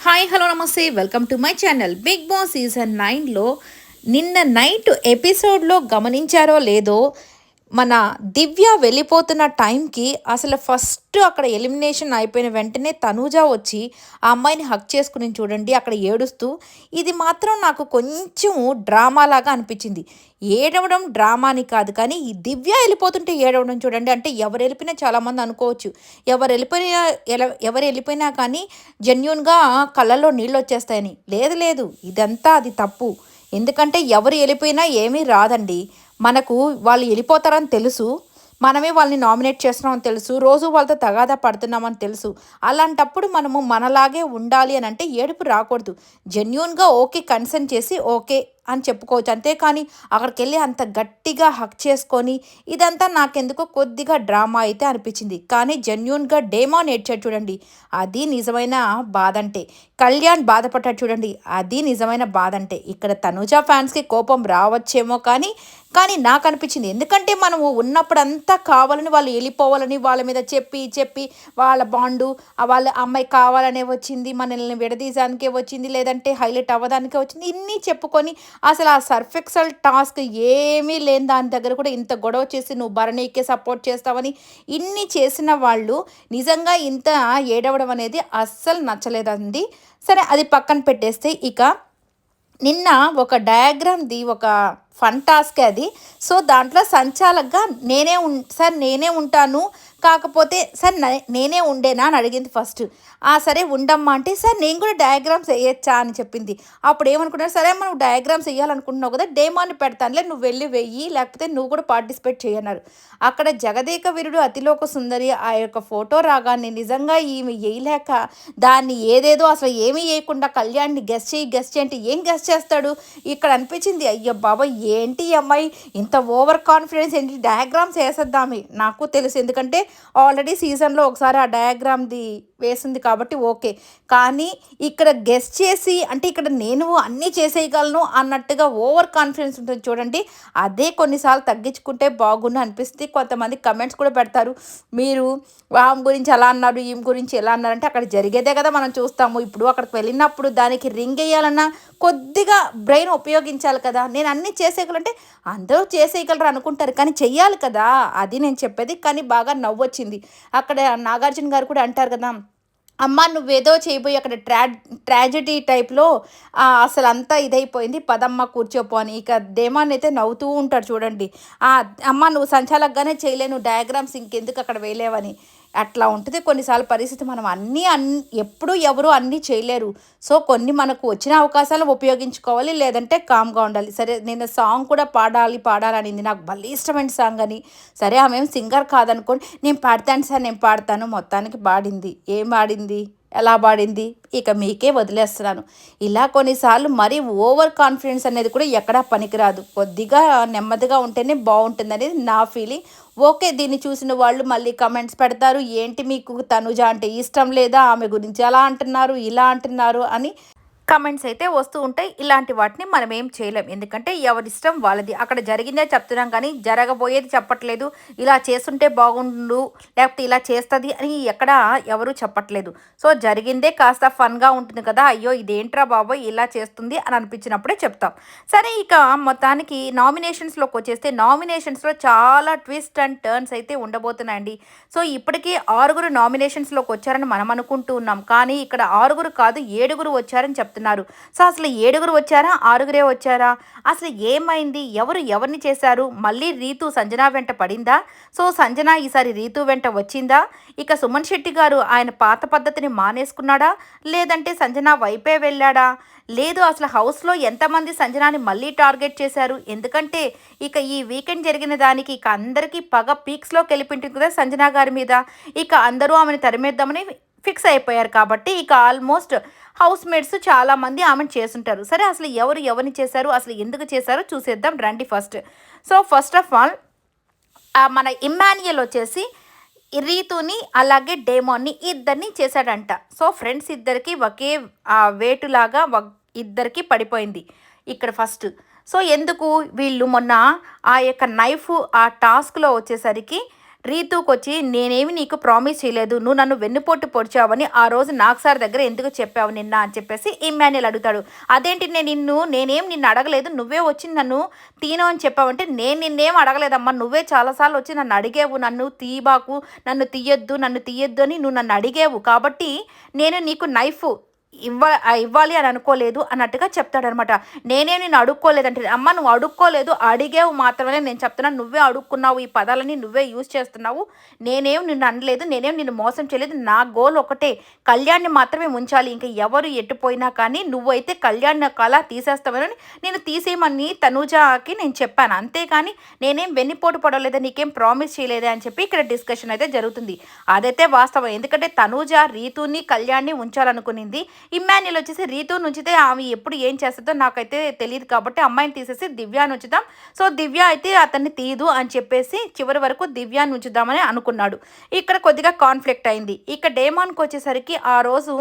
Hi hello నమస్తే. Welcome to my channel Bigg Boss season నైన్లో నిన్న నైట్ ఎపిసోడ్లో గమనించారో లేదో మన దివ్య వెళ్ళిపోతున్న టైంకి అసలు ఫస్ట్ అక్కడ ఎలిమినేషన్ అయిపోయిన వెంటనే తనూజ వచ్చి ఆ అమ్మాయిని హక్ చేసుకుని చూడండి అక్కడ ఏడుస్తూ ఇది మాత్రం నాకు కొంచెం డ్రామా లాగా అనిపించింది. ఏడవడం డ్రామాని కాదు కానీ ఈ దివ్య వెళ్ళిపోతుంటే ఏడవడం చూడండి అంటే ఎవరు వెళ్ళిపోయినా చాలామంది అనుకోవచ్చు. ఎవరు వెళ్ళిపోయినా ఎవరు వెళ్ళిపోయినా కానీ జెన్యున్గా కళ్ళల్లో నీళ్ళు వచ్చేస్తాయని. లేదు లేదు ఇదంతా అది తప్పు. ఎందుకంటే ఎవరు వెళ్ళిపోయినా ఏమీ రాదండి. మనకు వాళ్ళు వెళ్ళిపోతారని తెలుసు మనమే వాళ్ళని నామినేట్ చేస్తున్నామని తెలుసు రోజు వాళ్ళతో తగాదా పడుతున్నామని తెలుసు. అలాంటప్పుడు మనము మనలాగే ఉండాలి అని అంటే ఏడుపు రాకూడదు. జెన్యున్గా ఓకే కన్సర్న్ చేసి ఓకే అని చెప్పుకోవచ్చు. అంతేకాని అక్కడికి వెళ్ళి అంత గట్టిగా హక్ చేసుకొని ఇదంతా నాకెందుకో కొద్దిగా డ్రామా అయితే అనిపించింది. కానీ జెన్యున్గా డేమాన్ ఏడ్చాడు చూడండి. అది నిజమైన బాధ అంటే కళ్యాణ్ బాధపడ్డాడు చూడండి. అది నిజమైన బాధ అంటే ఇక్కడ తనుజ ఫ్యాన్స్కి కోపం రావచ్చేమో కానీ కానీ నాకు అనిపించింది. ఎందుకంటే మనము ఉన్నప్పుడు అంతా కావాలని వాళ్ళు వెళ్ళిపోవాలని వాళ్ళ మీద చెప్పి చెప్పి వాళ్ళ బాండు వాళ్ళ అమ్మాయి కావాలనే వచ్చింది మనల్ని విడదీయడానికే వచ్చింది లేదంటే హైలైట్ అవ్వడానికే వచ్చింది ఇన్ని చెప్పుకొని అసలు ఆ సర్ఫెక్సల్ టాస్క్ ఏమీ లేని దాని దగ్గర కూడా ఇంత గొడవ చేసి నువ్వు భరణీకే సపోర్ట్ చేస్తావని ఇన్ని చేసిన వాళ్ళు నిజంగా ఇంత ఏడవడం అనేది అస్సలు నచ్చలేదండి. సరే అది పక్కన పెట్టేస్తే ఇక నిన్న ఒక డయాగ్రామ్ది ఒక ఫన్ టాస్క్ అది. సో దాంట్లో సంచాలకగా నేనే ఉం సార్ నేనే ఉంటాను. కాకపోతే సార్ నేనే ఉండేనా? అని అడిగింది ఫస్ట్. ఆ సరే ఉండమ్మా. అంటే సార్ నేను కూడా డయాగ్రామ్స్ వేయచ్చా? అని చెప్పింది. అప్పుడు ఏమనుకున్నారు సరే మనం డయాగ్రామ్స్ వేయాలనుకుంటున్నావు కదా డేమాని పెడతానులే నువ్వు వెళ్ళి వెయ్యి లేకపోతే నువ్వు కూడా పార్టిసిపేట్ చేయన్నారు. అక్కడ జగదేక వీరుడు అతిలోక సుందరి ఆ యొక్క ఫోటో రాగానే నిజంగా ఈమె వేయలేక దాన్ని ఏదేదో అసలు ఏమీ వేయకుండా కళ్యాణ్ని గెస్ట్ చేయి గెస్ట్ చేయి అంటే ఏం గెస్ట్ చేస్తాడు? ఇక్కడ అనిపించింది అయ్యో బాబా ఏంటి అమ్మాయి? ఇంత ఓవర్ కాన్ఫిడెన్స్ ఏంటి? డయాగ్రామ్స్ వేసేద్దామి నాకు తెలుసు. ఎందుకంటే ఆల్రెడీ సీజన్లో ఒకసారి ఆ డయాగ్రామ్ది వేసింది కాబట్టి ఓకే. కానీ ఇక్కడ గెస్ట్ చేసి అంటే ఇక్కడ నేను అన్నీ చేసేయగలను అన్నట్టుగా ఓవర్ కాన్ఫిడెన్స్ ఉంటుంది చూడండి. అదే కొన్నిసార్లు తగ్గించుకుంటే బాగుండు అనిపిస్తుంది కొంతమంది కమెంట్స్ కూడా పెడతారు. మీరు ఆమె గురించి ఎలా అన్నారు? ఈమె గురించి ఎలా అన్నారంటే అక్కడ జరిగేదే కదా మనం చూస్తాము. ఇప్పుడు అక్కడికి వెళ్ళినప్పుడు దానికి రింగ్ వేయాలన్నా కొద్దిగా బ్రెయిన్ ఉపయోగించాలి కదా. నేను అన్నీ చేసేయగలంటే అందరూ చేసేయగలరు అనుకుంటారు కానీ చెయ్యాలి కదా. అది నేను చెప్పేది కానీ బాగా నవ్వు వచ్చింది అక్కడ నాగార్జున గారు కూడా అంటారు కదా అమ్మ నువ్వేదో చేయబోయి అక్కడ ట్రా ట్రాజడీ టైప్లో అసలు అంతా ఇదైపోయింది. పదమ్మ కూర్చోపో అని. ఇక దేమాన్ అయితే నవ్వుతూ ఉంటాడు చూడండి. అమ్మ నువ్వు సంచాలకగానే చేయలేను. డయాగ్రామ్స్ ఇంకెందుకు అక్కడ వేయలేవని. అట్లా ఉంటుంది. కొన్నిసార్లు పరిస్థితి మనం అన్నీ అన్ ఎప్పుడు ఎవరు అన్నీ చేయలేరు. సో కొన్ని మనకు వచ్చిన అవకాశాలు ఉపయోగించుకోవాలి లేదంటే కామ్గా ఉండాలి. సరే నేను సాంగ్ కూడా పాడాలి పాడాలనింది నాకు భలే ఇష్టమైన సాంగ్ అని. సరే ఆమె సింగర్ కాదనుకోండి నేను పాడతాను సార్ నేను పాడతాను మొత్తానికి పాడింది. ఏం పాడింది? ఎలా పాడింది? ఇక మీకే వదిలేస్తున్నాను. ఇలా కొన్నిసార్లు మరీ ఓవర్ కాన్ఫిడెన్స్ అనేది కూడా ఎక్కడా పనికిరాదు. కొద్దిగా నెమ్మదిగా ఉంటేనే బాగుంటుంది అనేది నా ఫీలింగ్. ఓకే దీన్ని చూసిన వాళ్ళు మళ్ళీ కమెంట్స్ పెడతారు. ఏంటి మీకు తనుజ అంటే ఇష్టం లేదా? ఆమె గురించి అలా అంటున్నారు ఇలా అంటున్నారు అని కమెంట్స్ అయితే వస్తూ ఉంటాయి. ఇలాంటి వాటిని మనం ఏం చేయలేం. ఎందుకంటే ఎవరిష్టం వాళ్ళది. అక్కడ జరిగిందే చెప్తున్నాం కానీ జరగబోయేది చెప్పట్లేదు. ఇలా చేస్తుంటే బాగుండు లేకపోతే ఇలా చేస్తుంది అని ఎక్కడ ఎవరు చెప్పట్లేదు. సో జరిగిందే కాస్త ఫన్గా ఉంటుంది కదా. అయ్యో ఇదేంట్రా బాబోయ్ ఇలా చేస్తుంది అని అనిపించినప్పుడే చెప్తాం. సరే ఇక మొత్తానికి నామినేషన్స్లోకి వచ్చేస్తే నామినేషన్స్లో చాలా ట్విస్ట్ అండ్ టర్న్స్ అయితే ఉండబోతున్నాయండి. సో ఇప్పటికీ ఆరుగురు నామినేషన్స్లోకి వచ్చారని మనం అనుకుంటూ ఉన్నాం. కానీ ఇక్కడ ఆరుగురు కాదు ఏడుగురు వచ్చారని చేస్తున్నారు. సో అసలు ఏడుగురు వచ్చారా? ఆరుగురే వచ్చారా? అసలు ఏమైంది? ఎవరు ఎవరిని చేశారు? మళ్ళీ రీతు సంజన వెంట పడిందా? సో సంజన ఈసారి రీతు వెంట వచ్చిందా? ఇక సుమన్ శెట్టి గారు ఆయన పాత పద్ధతిని మానేసుకున్నాడా? లేదంటే సంజన వైపే వెళ్ళాడా? లేదు అసలు హౌస్లో ఎంతమంది సంజనాని మళ్ళీ టార్గెట్ చేశారు? ఎందుకంటే ఇక ఈ వీకెండ్ జరిగిన దానికి ఇక అందరికీ పగ పీక్స్లోకి వెళ్ళిపోయింటుంది కదా సంజన గారి మీద. ఇక అందరూ ఆమెను తరిమేద్దామని ఫిక్స్ అయిపోయారు కాబట్టి ఇక ఆల్మోస్ట్ హౌస్ మేట్స్ చాలామంది ఆమెను చేసుంటారు సరే అసలు ఎవరు ఎవరిని చేశారు అసలు ఎందుకు చేశారో చూసేద్దాం రండి first. So first of all మన ఇమ్మాన్యుయల్ వచ్చేసి రీతుని అలాగే డేమోన్ని ఇద్దరిని చేశాడంట. సో ఫ్రెండ్స్ ఇద్దరికి ఒకే ఆ వేటులాగా వ- ఇద్దరికి పడిపోయింది ఇక్కడ ఫస్ట్. సో ఎందుకు వీళ్ళు మొన్న ఆ యొక్క నైఫ్ ఆ టాస్క్లో వచ్చేసరికి రీతుకు వచ్చి నేనేమి నీకు ప్రామిస్ చేయలేదు. నువ్వు నన్ను వెన్నుపోటు పొడిచావని ఆ రోజు నాకు సార్ దగ్గర ఎందుకు చెప్పావు నిన్న? అని చెప్పేసి ఇమ్మాన్యుల్ అడుగుతాడు. అదేంటి నేను నిన్ను? నేనేం నిన్ను అడగలేదు. నువ్వే వచ్చి నన్ను తీను అని చెప్పావంటే నేను నిన్నేం అడగలేదమ్మా. నువ్వే చాలాసార్లు వచ్చి నన్ను అడిగేవు. నన్ను తీయబాకు నన్ను తీయొద్దు నన్ను తీయొద్దు అని నువ్వు నన్ను అడిగేవు. కాబట్టి నేను నీకు నైఫ్ ఇవ్వ ఇవ్వాలి అని అనుకోలేదు అన్నట్టుగా చెప్తాడనమాట నేనే నేను అడుక్కోలేదంటే అమ్మ నువ్వు అడుక్కోలేదు అడిగేవు మాత్రమే నేను చెప్తున్నాను నువ్వే అడుక్కున్నావు ఈ పదాలని నువ్వే యూజ్ చేస్తున్నావు నేనేం నిన్ను అనలేదు నేనేం నిన్ను మోసం చేయలేదు నా గోల్ ఒకటే కళ్యాణ్ని మాత్రమే ఉంచాలి ఇంకా ఎవరు ఎట్టుపోయినా కానీ నువ్వైతే కళ్యాణ్ కళ తీసేస్తావని నేను తీసేయమని తనూజాకి నేను చెప్పాను. అంతేకాని నేనేం వెన్నిపోటు పడలేదా నీకేం ప్రామిస్ చేయలేదా అని చెప్పి ఇక్కడ డిస్కషన్ అయితే జరుగుతుంది. అదైతే వాస్తవం. ఎందుకంటే తనూజ రీతుని కళ్యాణ్ని ఉంచాలనుకునింది. ఇమ్మాన్యుల్ వచ్చేసి రీతు నుంచితే ఆమె ఎప్పుడు ఏం చేస్తుందో నాకైతే తెలియదు కాబట్టి అమ్మాయిని తీసేసి దివ్యాను ఉంచుదాం సో దివ్య అయితే అతన్ని తీయదు అని చెప్పేసి చివరి వరకు దివ్యాను ఉంచుదామని అనుకున్నాడు. ఇక్కడ కొద్దిగా కాన్ఫ్లిక్ట్ అయింది. ఇక డేమాన్కి వచ్చేసరికి ఆ రోజు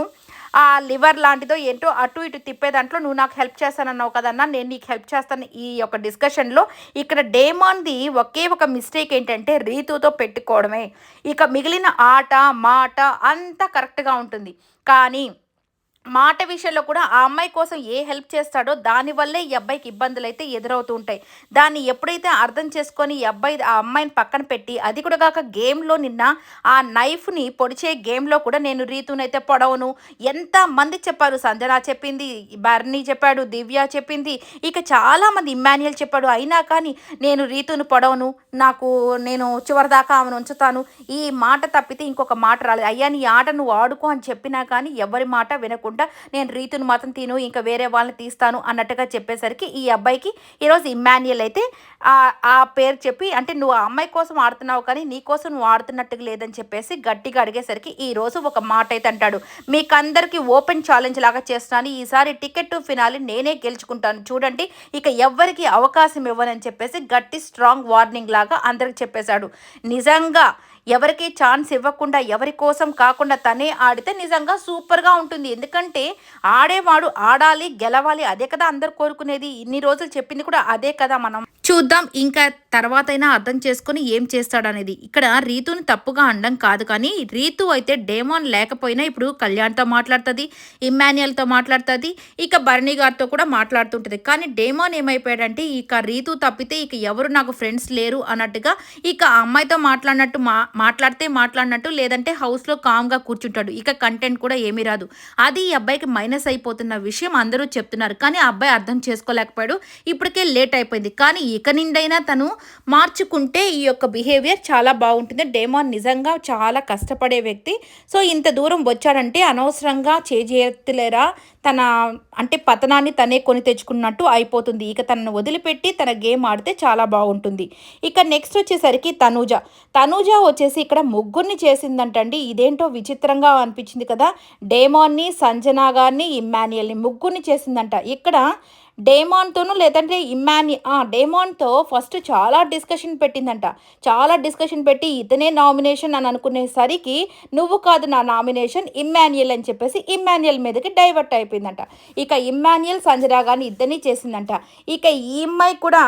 ఆ లివర్ లాంటిదో ఏంటో అటు ఇటు తిప్పే దాంట్లో నువ్వు నాకు హెల్ప్ చేస్తానన్నావు కదన్నా నేను నీకు హెల్ప్ చేస్తాను ఈ యొక్క డిస్కషన్లో. ఇక్కడ డేమాన్ది ఒకే ఒక మిస్టేక్ ఏంటంటే రీతుతో పెట్టుకోవడమే. ఇక మిగిలిన ఆట మాట అంతా కరెక్ట్గా ఉంటుంది. కానీ మాట విషయంలో కూడా ఆ అమ్మాయి కోసం ఏ హెల్ప్ చేస్తాడో దానివల్లే ఈ అబ్బాయికి ఇబ్బందులు అయితే ఎదురవుతూ ఉంటాయి దాన్ని ఎప్పుడైతే అర్థం చేసుకొని ఈ అబ్బాయి ఆ అమ్మాయిని పక్కన పెట్టి అది కూడా కాక గేమ్లో నిన్న ఆ నైఫ్ని పొడిచే గేమ్లో కూడా నేను రీతునైతే పొడవను. ఎంత మంది చెప్పారు సంజన చెప్పింది బర్నీ చెప్పాడు దివ్య చెప్పింది ఇక చాలామంది ఇమ్మాన్యుయల్ చెప్పాడు. అయినా కానీ నేను రీతును పొడవను నాకు నేను చివరిదాకా ఆమెను ఉంచుతాను. ఈ మాట తప్పితే ఇంకొక మాట రాలేదు. అయ్యా నీ ఆట నువ్వు ఆడుకో అని చెప్పినా కానీ ఎవరి మాట వినకుండా నేను రీతును మాత్రం తిను ఇంకా వేరే వాళ్ళని తీస్తాను అన్నట్టుగా చెప్పేసరికి ఈ అబ్బాయికి ఈరోజు ఇమాన్యుయల్ అయితే ఆ పేరు చెప్పి అంటే నువ్వు ఆ అమ్మాయి కోసం ఆడుతున్నావు కానీ నీ కోసం నువ్వు ఆడుతున్నట్టుగా లేదని చెప్పేసి గట్టిగా అడిగేసరికి ఈ రోజు ఒక మాట అయితే అంటాడు. మీకందరికీ ఓపెన్ ఛాలెంజ్ లాగా చేస్తున్నాను. ఈసారి టికెట్ టు ఫినాలి నేనే గెలుచుకుంటాను. చూడండి ఇక ఎవ్వరికి అవకాశం ఇవ్వనని చెప్పేసి గట్టి స్ట్రాంగ్ వార్నింగ్ లాగా అందరికి చెప్పేశాడు. నిజంగా ఎవరికి ఛాన్స్ ఇవ్వకుండా ఎవరి కోసం కాకుండా తనే ఆడితే నిజంగా సూపర్గా ఉంటుంది. ఎందుకంటే ఆడేవాడు ఆడాలి గెలవాలి అదే కదా అందరు కోరుకునేది. ఇన్ని రోజులు చెప్పింది కూడా అదే కదా మనం. చూద్దాం ఇంకా తర్వాత అయినా అర్థం చేసుకుని ఏం చేస్తాడనేది. ఇక్కడ రీతుని తప్పుగా అనడం కాదు కానీ రీతు అయితే డేమాన్ లేకపోయినా ఇప్పుడు కళ్యాణ్తో మాట్లాడుతుంది ఇమ్మాన్యుయల్తో మాట్లాడుతుంది ఇక భరణి గారితో కూడా మాట్లాడుతుంటుంది. కానీ డేమాన్ ఏమైపోయాడంటే ఇక రీతు తప్పితే ఇక ఎవరు నాకు ఫ్రెండ్స్ లేరు అన్నట్టుగా ఇక ఆ అమ్మాయితో మాట్లాడినట్టు మా మాట్లాడితే మాట్లాడినట్టు లేదంటే హౌస్లో కామ్గా కూర్చుంటాడు. ఇక కంటెంట్ కూడా ఏమీ రాదు. అది ఈ అబ్బాయికి మైనస్ అయిపోతున్న విషయం అందరూ చెప్తున్నారు. కానీ ఆ అబ్బాయి అర్థం చేసుకోలేకపోయాడు. ఇప్పటికే లేట్ అయిపోయింది. కానీ ఇక నిండైనా తను మార్చుకుంటే ఈ యొక్క బిహేవియర్ చాలా బాగుంటుంది. డేమాన్ నిజంగా చాలా కష్టపడే వ్యక్తి. సో ఇంత దూరం వచ్చాడంటే అనవసరంగా చేజేయలేరా? తన అంటే పతనాన్ని తనే కొని తెచ్చుకున్నట్టు అయిపోతుంది. ఇక తనను వదిలిపెట్టి తన గేమ్ ఆడితే చాలా బాగుంటుంది. ఇక నెక్స్ట్ వచ్చేసరికి తనూజ. తనూజ వచ్చేసి ఇక్కడ ముగ్గురిని చేసిందంటండి. ఇదేంటో విచిత్రంగా అనిపించింది కదా. డేమాన్ని సంజనా గారిని ఇమ్మాన్యుయల్ని ముగ్గురిని చేసిందంట. ఇక్కడ డేమాన్తోనూ లేదంటే ఇమ్మాని డేమాన్తో ఫస్ట్ చాలా డిస్కషన్ పెట్టిందంట. చాలా డిస్కషన్ పెట్టి ఇతనే నామినేషన్ అని అనుకునేసరికి నువ్వు కాదు నా నామినేషన్ ఇమ్మాన్యుయల్ అని చెప్పేసి ఇమ్మాన్యుయల్ మీదకి డైవర్ట్ అయిపోయిందంట. ఇక ఇమ్మాన్యుయల్ సంజరా గాని ఇద్దరిని చేసిందంట. ఇక ఈ అమ్మాయి కూడా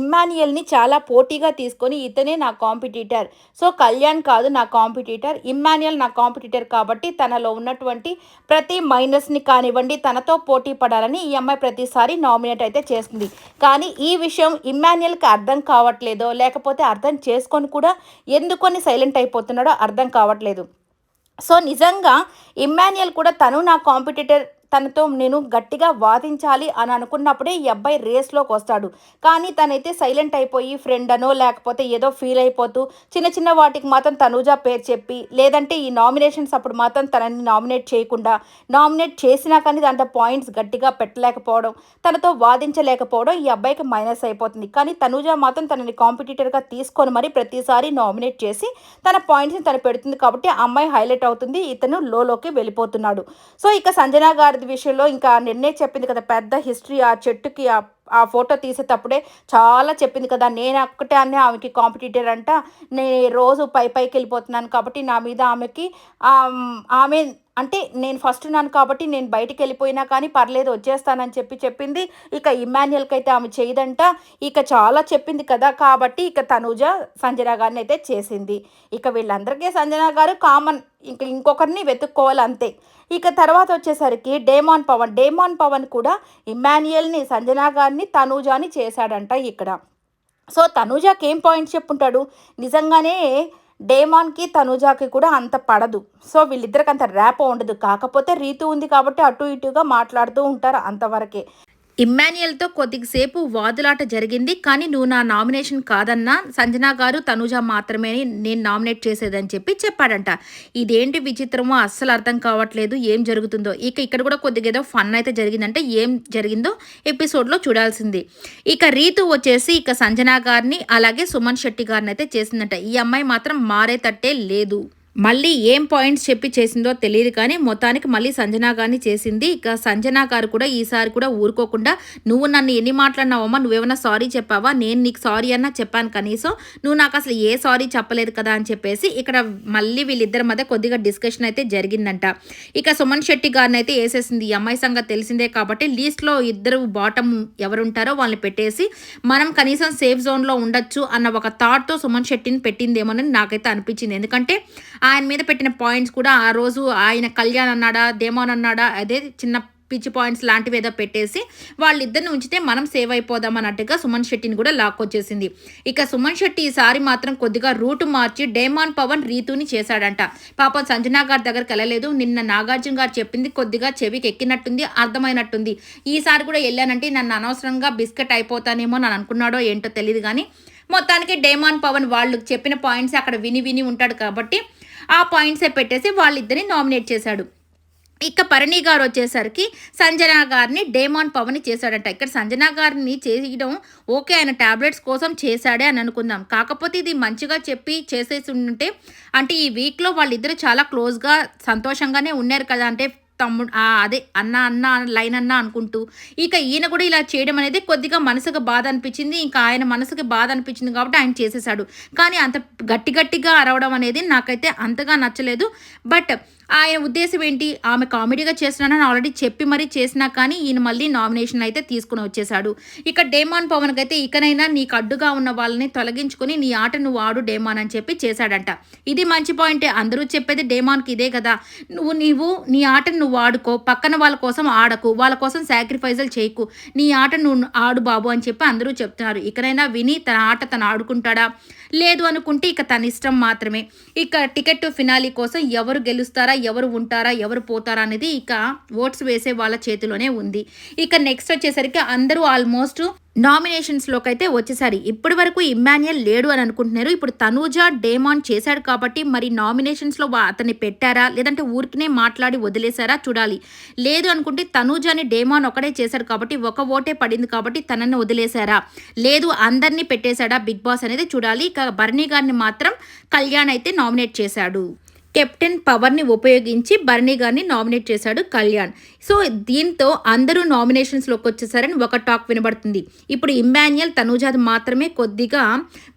ఇమ్మాన్యుయల్ని చాలా పోటీగా తీసుకొని ఇతనే నా కాంపిటీటర్. సో కళ్యాణ్ కాదు నా కాంపిటీటర్ ఇమ్మాన్యుయల్ నా కాంపిటీటర్ కాబట్టి తనలో ఉన్నటువంటి ప్రతి మైనస్ని కానివ్వండి తనతో పోటీ పడాలని ఈ అమ్మాయి ప్రతిసారి నామినేట్ అయితే చేస్తుంది కానీ ఈ విషయం ఇమ్మాన్యుయల్కి అర్థం కావట్లేదో లేకపోతే అర్థం చేసుకొని కూడా ఎందుకొని సైలెంట్ అయిపోతున్నాడో అర్థం కావట్లేదు. సో నిజంగా ఇమ్మాన్యుయల్ కూడా తను నా కాంపిటీటర్ తనతో నేను గట్టిగా వాదించాలి అని అనుకున్నప్పుడే ఈ అబ్బాయి రేస్లోకి వస్తాడు. కానీ తనైతే సైలెంట్ అయిపోయి ఫ్రెండ్ అనో లేకపోతే ఏదో ఫీల్ అయిపోతూ చిన్న చిన్న వాటికి మాత్రం తనూజా పేరు చెప్పి లేదంటే ఈ నామినేషన్స్ అప్పుడు మాత్రం తనని నామినేట్ చేయకుండా నామినేట్ చేసినా కానీ దాంట్లో పాయింట్స్ గట్టిగా పెట్టలేకపోవడం తనతో వాదించలేకపోవడం ఈ అబ్బాయికి మైనస్ అయిపోతుంది. కానీ తనూజ మాత్రం తనని కాంపిటీటర్గా తీసుకొని మరి ప్రతిసారి నామినేట్ చేసి తన పాయింట్స్ని తను పెడుతుంది కాబట్టి ఆ అమ్మాయి హైలైట్ అవుతుంది ఇతను లోలోకి వెళ్ళిపోతున్నాడు. సో ఇక సంజన గారి విషయంలో ఇంకా నిన్నే చెప్పింది కదా పెద్ద హిస్టరీ ఆ చెట్టుకి ఆ ఆ ఫోటో తీసేటప్పుడే చాలా చెప్పింది కదా నేను ఒక్కటే అనే ఆమెకి కాంపిటీటర్ అంట. నేను రోజు పై పైకి వెళ్ళిపోతున్నాను కాబట్టి నా మీద ఆమెకి ఆమె అంటే నేను ఫస్ట్ ఉన్నాను కాబట్టి నేను బయటికి వెళ్ళిపోయినా కానీ పర్లేదు వచ్చేస్తానని చెప్పి చెప్పింది. ఇక ఇమాన్యుయల్కి అయితే ఆమె చేయదంట. ఇక చాలా చెప్పింది కదా కాబట్టి ఇక తనూజ సంజన గారిని అయితే చేసింది. ఇక వీళ్ళందరికీ సంజన గారు కామన్ ఇంక ఇంకొకరిని వెతుక్కోవాలి అంతే. ఇక తర్వాత వచ్చేసరికి డేమాన్ పవన్. డేమాన్ పవన్ కూడా ఇమాన్యుయల్ని సంజన గారిని తనూజాని చేశాడంట ఇక్కడ. సో తనూజాకి ఏం పాయింట్స్ చెప్పుంటాడు? నిజంగానే డేమాన్కి తనుజాకి కూడా అంత పడదు. సో వీళ్ళిద్దరికి అంత ర్యాప్ ఉండదు. కాకపోతే రీతు ఉంది కాబట్టి అటు ఇటుగా మాట్లాడుతూ ఉంటారు అంతవరకే. ఇమ్మాన్యుయల్తో కొద్దిసేపు వాదులాట జరిగింది. కానీ నువ్వు నా నామినేషన్ కాదన్నా సంజన గారు తనుజ మాత్రమే నేను నామినేట్ చేసేదని చెప్పి చెప్పాడంట. ఇదేంటి విచిత్రమో అస్సలు అర్థం కావట్లేదు ఏం జరుగుతుందో. ఇక ఇక్కడ కూడా కొద్దిగా ఏదో ఫన్ అయితే జరిగిందంటే ఏం జరిగిందో ఎపిసోడ్లో చూడాల్సింది. ఇక రీతు వచ్చేసి ఇక సంజన గారిని అలాగే సుమన్ శెట్టి గారిని అయితే చేసిందంట. ఈ అమ్మాయి మాత్రం మారేటట్టే లేదు. మళ్ళీ ఏం పాయింట్స్ చెప్పి చేసిందో తెలియదు కానీ మొత్తానికి మళ్ళీ సంజనా గారిని చేసింది. ఇక సంజనా గారు కూడా ఈసారి కూడా ఊరుకోకుండా నువ్వు నన్ను ఎన్ని మాట్లాడినావమ్మా? నువ్వేమన్నా సారీ చెప్పావా? నేను నీకు సారీ అన్నా చెప్పాను కనీసం. నువ్వు నాకు అసలు ఏ సారీ చెప్పలేదు కదా? అని చెప్పేసి ఇక్కడ మళ్ళీ వీళ్ళిద్దరి మధ్య కొద్దిగా డిస్కషన్ అయితే జరిగిందంట. ఇక సుమన్ శెట్టి గారిని అయితే వేసేసింది. ఈ అమ్మాయి సంగతి తెలిసిందే కాబట్టి లీస్ట్లో ఇద్దరు బాటమ్ ఎవరుంటారో వాళ్ళని పెట్టేసి మనం కనీసం సేఫ్ జోన్లో ఉండొచ్చు అన్న ఒక థాట్తో సుమన్ శెట్టిని పెట్టిందేమోనని నాకైతే అనిపించింది. ఎందుకంటే ఆయన మీద పెట్టిన పాయింట్స్ కూడా ఆ రోజు ఆయన కళ్యాణ్ అన్నాడా దేమోన్ అన్నాడా అదే చిన్న పిచ్చి పాయింట్స్ లాంటివి ఏదో పెట్టేసి వాళ్ళిద్దరిని ఉంచితే మనం సేవ్ అయిపోదాం అన్నట్టుగా సుమన్ శెట్టిని కూడా లాక్కొచ్చేసింది ఇక సుమన్ శెట్టి ఈసారి మాత్రం కొద్దిగా రూట్ మార్చి డేమాన్ పవన్ రీతుని చేశాడంట. పాపం సంజనా గారి దగ్గరికి వెళ్ళలేదు. నిన్న నాగార్జున గారు చెప్పింది కొద్దిగా చెవికి ఎక్కినట్టుంది అర్థమైనట్టుంది. ఈసారి కూడా వెళ్ళానంటే నన్ను అనవసరంగా బిస్కెట్ అయిపోతానేమో నన్ను అనుకున్నాడో ఏంటో తెలియదు కానీ మొత్తానికి డేమాన్ పవన్ వాళ్ళు చెప్పిన పాయింట్స్ అక్కడ విని విని ఉంటాడు కాబట్టి ఆ పాయింట్సే పెట్టేసి వాళ్ళిద్దరిని నామినేట్ చేశాడు. ఇక పరణి గారు వచ్చేసరికి సంజన గారిని డేమాన్ పవన్ చేశాడంట. ఇక్కడ సంజన గారిని చేయడం ఓకే ఆయన టాబ్లెట్స్ కోసం చేశాడే అని అనుకుందాం. కాకపోతే ఇది మంచిగా చెప్పి చేసేసి ఉంటే అంటే ఈ వీక్లో వాళ్ళిద్దరు చాలా క్లోజ్గా సంతోషంగానే ఉన్నారు కదా. అంటే తమ్ముడు అదే అన్న అన్న లైన్ అన్న అనుకుంటూ ఇక ఈయన కూడా ఇలా చేయడం అనేది కొద్దిగా మనసుకు బాధ అనిపించింది. ఇంకా ఆయన మనసుకి బాధ అనిపించింది కాబట్టి ఆయన చేసేసాడు కానీ అంత గట్టి గట్టిగా అరవడం అనేది నాకైతే అంతగా నచ్చలేదు. బట్ ఆయన ఉద్దేశం ఏంటి? ఆమె కామెడీగా చేస్తున్నానని ఆల్రెడీ చెప్పి మరీ చేసినా కానీ ఈయన మళ్ళీ నామినేషన్ అయితే తీసుకుని వచ్చేసాడు ఇక డేమాన్ పవన్కి అయితే ఇకనైనా నీకు అడ్డుగా ఉన్న వాళ్ళని తొలగించుకొని నీ ఆట నువ్వు ఆడు డేమాన్ అని చెప్పి చేశాడంట. ఇది మంచి పాయింటే అందరూ చెప్పేది డేమాన్కి ఇదే కదా. నువ్వు నీవు నీ ఆటను నువ్వు ఆడుకో పక్కన వాళ్ళ కోసం ఆడకు వాళ్ళ కోసం సాక్రిఫైజులు చేయకు. నీ ఆట నువ్వు ఆడు బాబు అని చెప్పి అందరూ చెప్తున్నారు. ఇకనైనా విని తన ఆట తను ఆడుకుంటాడా? లేదు అనుకుంటే ఇక తన ఇష్టం మాత్రమే. ఇక టికెట్ ఫినాలీ కోసం ఎవరు గెలుస్తారా? ఎవరు ఉంటారా ఎవరు పోతారా అనేది ఇక ఓట్స్ వేసే వాళ్ళ చేతిలోనే ఉంది. ఇక నెక్స్ట్ వచ్చేసరికి అందరూ ఆల్మోస్ట్ నామినేషన్స్లోకి అయితే వచ్చేసారి. ఇప్పటి వరకు ఇమ్మాన్యుయల్ లేడు అని అనుకుంటున్నారు. ఇప్పుడు తనూజ డేమాన్ చేశాడు కాబట్టి మరి నామినేషన్స్లో అతన్ని పెట్టారా? లేదంటే ఊరికినే మాట్లాడి వదిలేశారా? చూడాలి. లేదు అనుకుంటే తనూజాని డేమాన్ ఒకటే చేశాడు కాబట్టి ఒక ఓటే పడింది కాబట్టి తనని వదిలేశారా? లేదు అందరినీ పెట్టేశాడా బిగ్ బాస్ అనేది చూడాలి. ఇక బర్నీ గారిని మాత్రం కళ్యాణ్ అయితే నామినేట్ చేశాడు. కెప్టెన్ పవర్ని ఉపయోగించి బర్నీ గారిని నామినేట్ చేశాడు కళ్యాణ్. సో దీంతో అందరూ నామినేషన్స్లోకి వచ్చేసారని ఒక టాక్ వినబడుతుంది. ఇప్పుడు ఇమ్మాన్యుయల్ తనూజాద్ మాత్రమే కొద్దిగా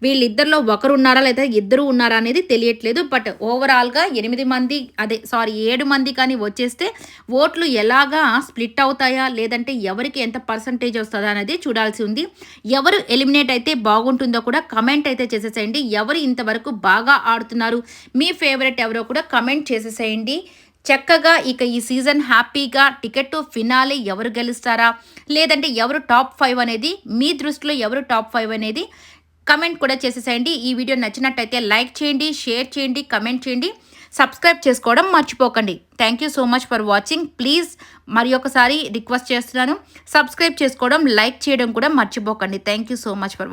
వీళ్ళిద్దరిలో ఒకరు ఉన్నారా లేదా ఇద్దరు ఉన్నారా అనేది తెలియట్లేదు. బట్ ఓవరాల్గా ఎనిమిది మంది అదే సారీ ఏడు మంది కానీ వచ్చేస్తే ఓట్లు ఎలాగా స్ప్లిట్ అవుతాయా లేదంటే ఎవరికి ఎంత పర్సంటేజ్ వస్తుందా అనేది చూడాల్సి ఉంది. ఎవరు ఎలిమినేట్ అయితే బాగుంటుందో కూడా కమెంట్ అయితే చేసేసేయండి. ఎవరు ఇంతవరకు బాగా ఆడుతున్నారు? మీ ఫేవరెట్ ఎవరో కూడా కమెంట్ చేసేసేయండి. చక్కగా ఇక ఈ సీజన్ హ్యాపీగా టికెట్ టు ఫినాలే ఎవరు గెలుస్తారా? లేదంటే ఎవరు టాప్ ఫైవ్ అనేది మీ దృష్టిలో ఎవరు టాప్ ఫైవ్ అనేది కమెంట్ కూడా చేసేసేయండి. ఈ వీడియో నచ్చినట్టయితే లైక్ చేయండి షేర్ చేయండి కమెంట్ చేయండి. సబ్స్క్రైబ్ చేసుకోవడం మర్చిపోకండి. Thank you so much for watching please మరి ఒకసారి రిక్వెస్ట్ చేస్తున్నాను. సబ్స్క్రైబ్ చేసుకోవడం లైక్ చేయడం కూడా మర్చిపోకండి. Thank you so much for